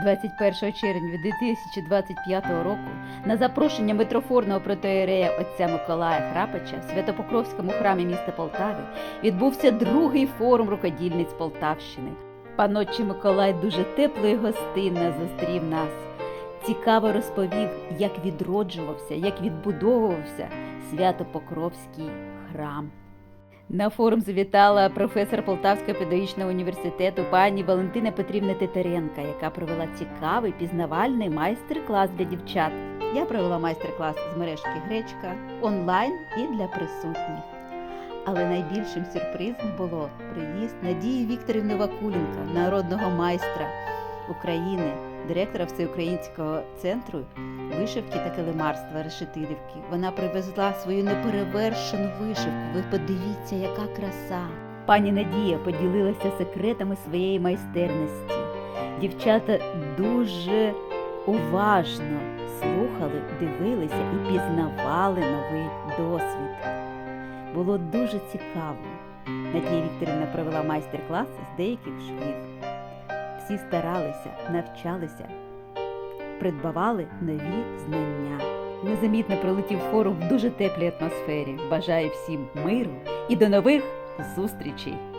21 червня 2025 року на запрошення митрофорного протоєрея отця Миколая Храпача в Святопокровському храмі міста Полтави відбувся другий форум рукодільниць Полтавщини. Панотчий Миколай дуже тепло і гостинно зустрів нас. Цікаво розповів, як відроджувався, як відбудовувався Свято-Покровський храм. На форум завітала професор Полтавського педагогічного університету пані Валентина Петрівна Титаренка, яка провела цікавий пізнавальний майстер-клас для дівчат. Я провела майстер-клас з мережки Гречка онлайн і для присутніх. Але найбільшим сюрпризом було приїзд Надії Вікторівни Вакуленка, народного майстра України, директора Всеукраїнського центру вишивки та килимарства Решетилівки. Вона привезла свою неперевершену вишивку. Ви подивіться, яка краса. Пані Надія поділилася секретами своєї майстерності. Дівчата дуже уважно слухали, дивилися і пізнавали новий досвід. Було дуже цікаво. Надія Вікторівна провела майстер-клас з деяких швів. Всі старалися, навчалися, придбавали нові знання. Незамітно пролетів форум в дуже теплій атмосфері. Бажаю всім миру і до нових зустрічей!